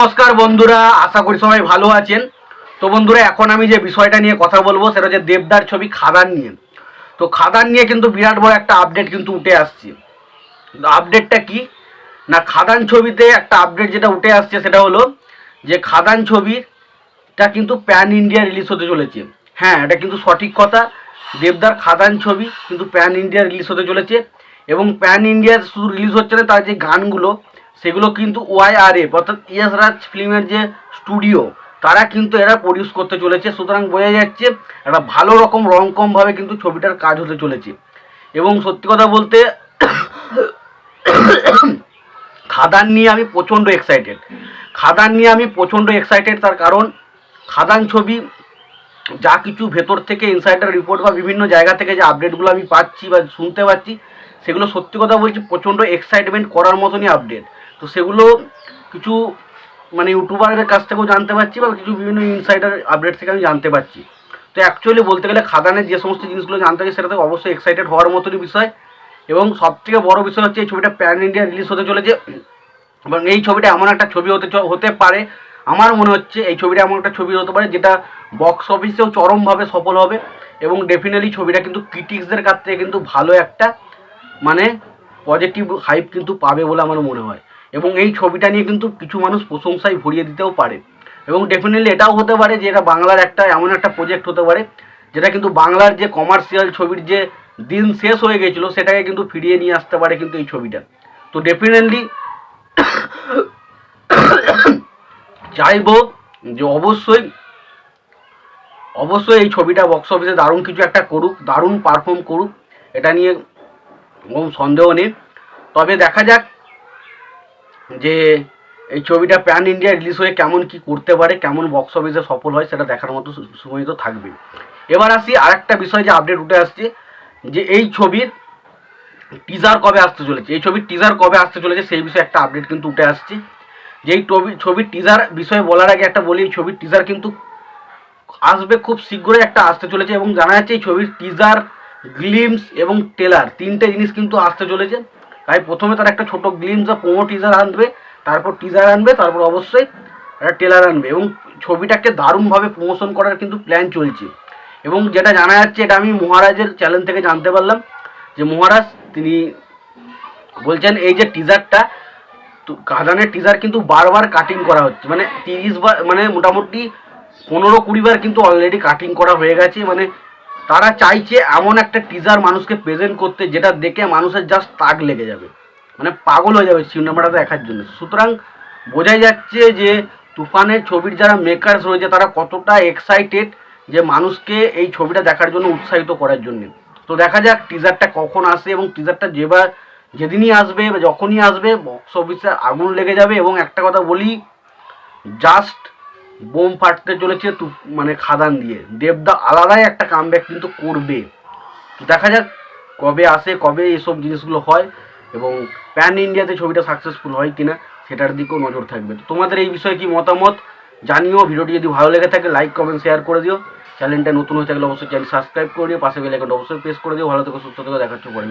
নমস্কার বন্ধুরা, আশা করি সবাই ভালো আছেন। তো বন্ধুরা, এখন আমি যে বিষয়টা নিয়ে কথা বলব, সেটা হচ্ছে দেবদার ছবি খাদান নিয়ে। তো খাদান নিয়ে কিন্তু বিরাট বড় একটা আপডেট কিন্তু উঠে আসছে। আপডেটটা কি? না, খাদান ছবিতে একটা আপডেট যেটা উঠে আসছে, সেটা হলো যে খাদান ছবিটা কিন্তু প্যান ইন্ডিয়া রিলিজ হতে চলেছে। হ্যাঁ এটা কিন্তু সঠিক কথা। দেবদার খাদান ছবি কিন্তু প্যান ইন্ডিয়া রিলিজ হতে চলেছে। এবং প্যান ইন্ডিয়া শুধু রিলিজ হচ্ছে না, তার যে গানগুলো সেগুলো কিন্তু ওয়াই আর এফ অর্থাৎ ইয়েস রাজ ফিল্মের যে স্টুডিও তারা কিন্তু এরা প্রডিউস করতে চলেছে। সুতরাং বোঝা যাচ্ছে একটা ভালো রকম রকমভাবে কিন্তু ছবিটার কাজ হতে চলেছে। এবং সত্যি কথা বলতে খাদান নিয়ে আমি প্রচণ্ড এক্সাইটেড খাদান নিয়ে আমি প্রচণ্ড এক্সাইটেড তার কারণ খাদান ছবি যা কিছু ভেতর থেকে ইনসাইডার রিপোর্ট বা বিভিন্ন জায়গা থেকে যে আপডেটগুলো আমি পাচ্ছি বা শুনতে পাচ্ছি, সেগুলো সত্যি কথা বলছি প্রচণ্ড এক্সাইটমেন্ট করার মতনই আপডেট তো সেগুলো কিছু মানে ইউটিউবারের কাছ থেকেও জানতে পারছি বা কিছু বিভিন্ন ইনসাইডার আপডেট থেকে আমি জানতে পারছি। তো অ্যাকচুয়ালি বলতে গেলে খাদানের যে সমস্ত জিনিসগুলো জানতে পারছি সেটা থেকে অবশ্যই এক্সাইটেড হওয়ার মতনই বিষয় এবং সবথেকে বড় বিষয় হচ্ছে এই ছবিটা প্যান ইন্ডিয়া রিলিজ হতে চলেছে এবং এই ছবিটা এমন একটা ছবি হতে হতে পারে। আমার মনে হচ্ছে এই ছবিটা এমন একটা ছবি হতে পারে যেটা বক্স অফিসেও চরমভাবে সফল হবে এবং ডেফিনেটলি ছবিটা কিন্তু ক্রিটিক্সদের কাছ থেকে কিন্তু ভালো একটা মানে পজিটিভ হাইপ কিন্তু পাবে বলে আমার মনে হয়। এবং এই ছবিটা নিয়ে কিন্তু কিছু মানুষ প্রশংসায় ভরিয়ে দিতেও পারে। এবং ডেফিনেটলি এটাও হতে পারে যে এটা বাংলার একটা এমন একটা প্রজেক্ট হতে পারে, যেটা কিন্তু বাংলার যে কমার্শিয়াল ছবির যে দিন শেষ হয়ে গেছিল, সেটাকে কিন্তু ফিরিয়ে নিয়ে আসতে পারে কিন্তু এই ছবিটা। তো ডেফিনেটলি চাইব যে অবশ্যই অবশ্যই এই ছবিটা বক্স অফিসে দারুণ কিছু একটা করুক, দারুণ পারফর্ম করুক, এটা নিয়ে কোনো সন্দেহ নেই। তবে দেখা যাক যে এই ছবিটা প্যান ইন্ডিয়া রিলিজ হয়ে কেমন কি করতে পারে, কেমন বক্স অফিসে সফল হয় সেটা দেখার মতো সময় তো থাকবে এবার আসি আরেকটা বিষয় যে আপডেট উঠে আসছে, যে এই ছবির টিজার কবে আসতে চলেছে? এই ছবির টিজার কবে আসতে চলেছে সেই বিষয়ে একটা আপডেট কিন্তু উঠে আসছে। যেই ছবি ছবির টিজার বিষয়ে বলার আগে একটা বলি, এই ছবির টিজার কিন্তু আসবে খুব শীঘ্রই একটা আসতে চলেছে এবং জানা যাচ্ছে এই ছবির টিজার গ্লিমস এবং টেলার তিনটে জিনিস কিন্তু আসতে চলেছে। তাই প্রথমে তার একটা ছোট গ্লিমস বা প্রোমো টিজার আনবে, তারপর টিজার আনবে, তারপর অবশ্যই একটা টেলার আনবে এবং ছবিটাকে দারুণভাবে প্রমোশন করার কিন্তু প্ল্যান চলছে। এবং যেটা জানা যাচ্ছে এটা আমি মহারাজের চ্যানেল থেকে জানতে পারলাম, যে মহারাজ তিনি বলছেন এই যে টিজারটা তো কাদানের টিজার কিন্তু বারবার কাটিং করা হচ্ছে। মানে তিরিশ বার মানে মোটামুটি পনেরো কুড়ি বার কিন্তু অলরেডি কাটিং করা হয়ে গেছে। মানে তারা চাইছে এমন একটা টিজার মানুষকে প্রেজেন্ট করতে যেটা দেখে মানুষের জাস্ট তাক লেগে যাবে। মানে পাগল হয়ে যাবে সিনেমাটা দেখার জন্য। সুতরাং বোঝাই যাচ্ছে যে তুফানের ছবির যারা মেকার্স রয়েছে, তারা কতটা এক্সাইটেড যে মানুষকে এই ছবিটা দেখার জন্য উৎসাহিত করার জন্য। তো দেখা যাক টিজারটা কখন আসে এবং টিজারটা যেবার যেদিনই আসবে বা যখনই আসবে বক্স অফিসে আগুন লেগে যাবে এবং একটা কথা বলি জাস্ট বোম ফাটতে চলেছে মানে খাদান দিয়ে। দেবদা আলাদাই একটা কামব্যাক কিন্তু করবে। দেখা যাক কবে আসে, কবে এসব জিনিসগুলো হয় এবং প্যান ইন্ডিয়াতে ছবিটা সাকসেসফুল হয় কিনা, সেটার দিকেও নজর থাকবে। তো তোমাদের এই বিষয়ে কি মতামত জানিও। ভিডিওটি যদি ভালো লেগে থাকে লাইক কমেন্ট শেয়ার করে দিও। চ্যানেলটা নতুন হয়ে থাকলে অবশ্যই চ্যানেল সাবস্ক্রাইব করে দিও। পাশে বেল আইকনটা অবশ্যই প্রেস করে দিও। ভালো থেকে, সুস্থ থেকে। দেখাচ্ছ পরে